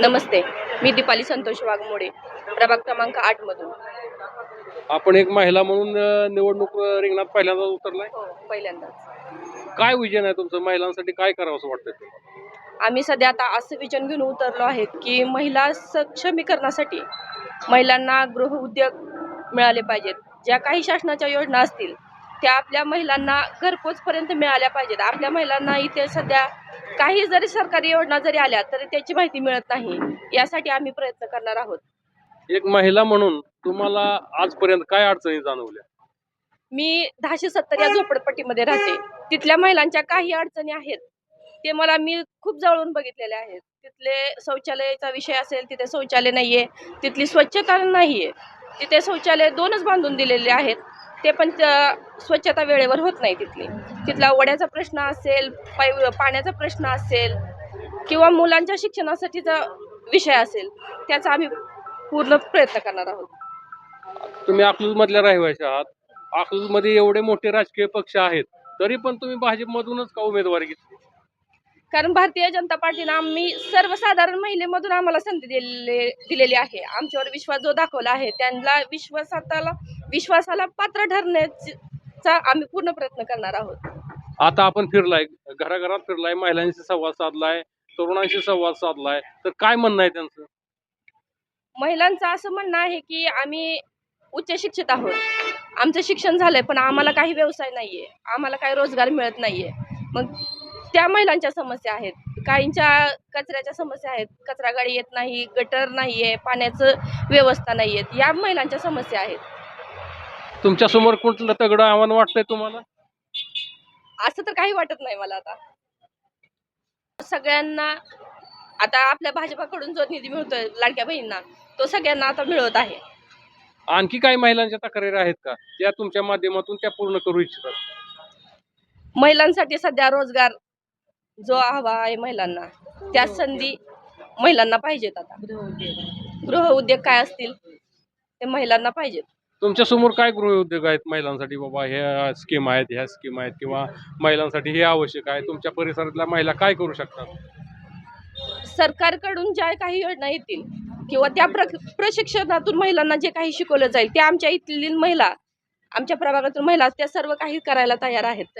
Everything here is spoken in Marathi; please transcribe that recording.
नमस्ते मी दीपाली संतोष वाघमोडे प्रभाग क्रमांक आठ मधून. आपण एक महिला म्हणून अं, निवडणूक अं, रिंगणात पहिल्यांदा उतरलाय? हो पहिल्यांदाच. काय विजन आहे तुमचं? महिलांसाठी काय करावं असं वाटतंय तुम्हाला? आम्ही सध्या आता असं विजन घेऊन उतरलो आहेत की महिला सक्षमीकरणासाठी महिलांना गृह उद्योग मिळाले पाहिजेत. ज्या काही शासनाच्या योजना असतील त्या आपल्या महिलांना घरपोचपर्यंत मिळाल्या पाहिजेत. आपल्या महिलांना इथे सध्या काही जरी सरकारी योजना जरी आल्या तरी त्याची माहिती मिळत नाही. यासाठी आम्ही प्रयत्न करणार आहोत. एक महिला म्हणून तुम्हाला आजपर्यंत काय अडचणी जाणवल्या? मी दहाशे सत्तर या झोपडपट्टीमध्ये राहते. तिथल्या महिलांच्या काही अडचणी आहेत. ते मला मी खूप जवळून बघितलेले आहेत. तिथले शौचालयाचा विषय असेल तिथे शौचालय नाहीये. तिथली स्वच्छता नाहीये. तिथे शौचालय दोनच बांधून दिलेले आहेत. ते पण स्वच्छता वेळेवर होत नाही तिथली. तिथला वड्याचा प्रश्न असेल पाय पाण्याचा प्रश्न असेल किंवा मुलांच्या शिक्षणासाठीचा विषय असेल त्याचा आम्ही पूर्ण प्रयत्न करणार आहोत. तुम्ही अकलूज मधल्या रहिवासी आहात. अकलूजमध्ये एवढे मोठे राजकीय पक्ष आहेत तरी पण तुम्ही भाजपमधूनच का उमेदवारी घेतली? कारण भारतीय जनता पार्टीनं आम्ही सर्वसाधारण महिलेमधून आम्हाला संधी दिलेली दिलेली आहे. आमच्यावर विश्वास जो दाखवला आहे त्यांना विश्वासाला विश्वासाला पात्र ठरण्याचा आम्ही पूर्ण प्रयत्न करणार आहोत. आता आपण फिरलाय घराघरात फिरलाय महिलांशी संवाद साधलाय तरुणांशी संवाद साधलाय तर काय म्हणणं आहे त्यांचं? महिलांचं असं म्हणणं आहे की आम्ही उच्च शिक्षित आहोत. आमचं शिक्षण झालंय पण आम्हाला काही व्यवसाय नाहीये. आम्हाला काही रोजगार मिळत नाहीये. मग त्या महिलांच्या समस्या आहेत. काहींच्या कचऱ्याच्या समस्या आहेत. कचरा गाडी येत नाही गटर नाहीये पाण्याचं व्यवस्था नाहीये. या महिलांच्या समस्या आहेत. तुमच्यासमोर कुठलं तगडं आव्हान वाटतंय तुम्हाला? असं तर काही वाटत नाही मला आता. सगळ्यांना आता आपल्या भाजपाकडून जो निधी मिळतोय लाडक्या बहिणींना तो सगळ्यांना आता मिळत आहे. आणखी काही महिलांच्या तक्रारी आहेत का? त्या तुमच्या माध्यमातून त्या पूर्ण करू इच्छितात. महिलांसाठी सध्या रोजगार जो हवा आहे महिलांना त्या संधी महिलांना पाहिजेत आता. गृह उद्योग काय असतील ते महिलांना पाहिजेत. तुमच्यासमोर काय गृहउद्योग आहेत महिलांसाठी? बाबा ह्या स्कीम आहेत ह्या स्कीम आहेत किंवा महिलांसाठी हे आवश्यक आहे. तुमच्या परिसरातल्या महिला काय करू शकतात? सरकारकडून ज्या काही योजना येतील किंवा त्या प्र प्रशिक्षणातून महिलांना जे काही शिकवलं जाईल ते आमच्या इथली महिला आमच्या प्रभागातून महिला त्या सर्व काही करायला तयार आहेत.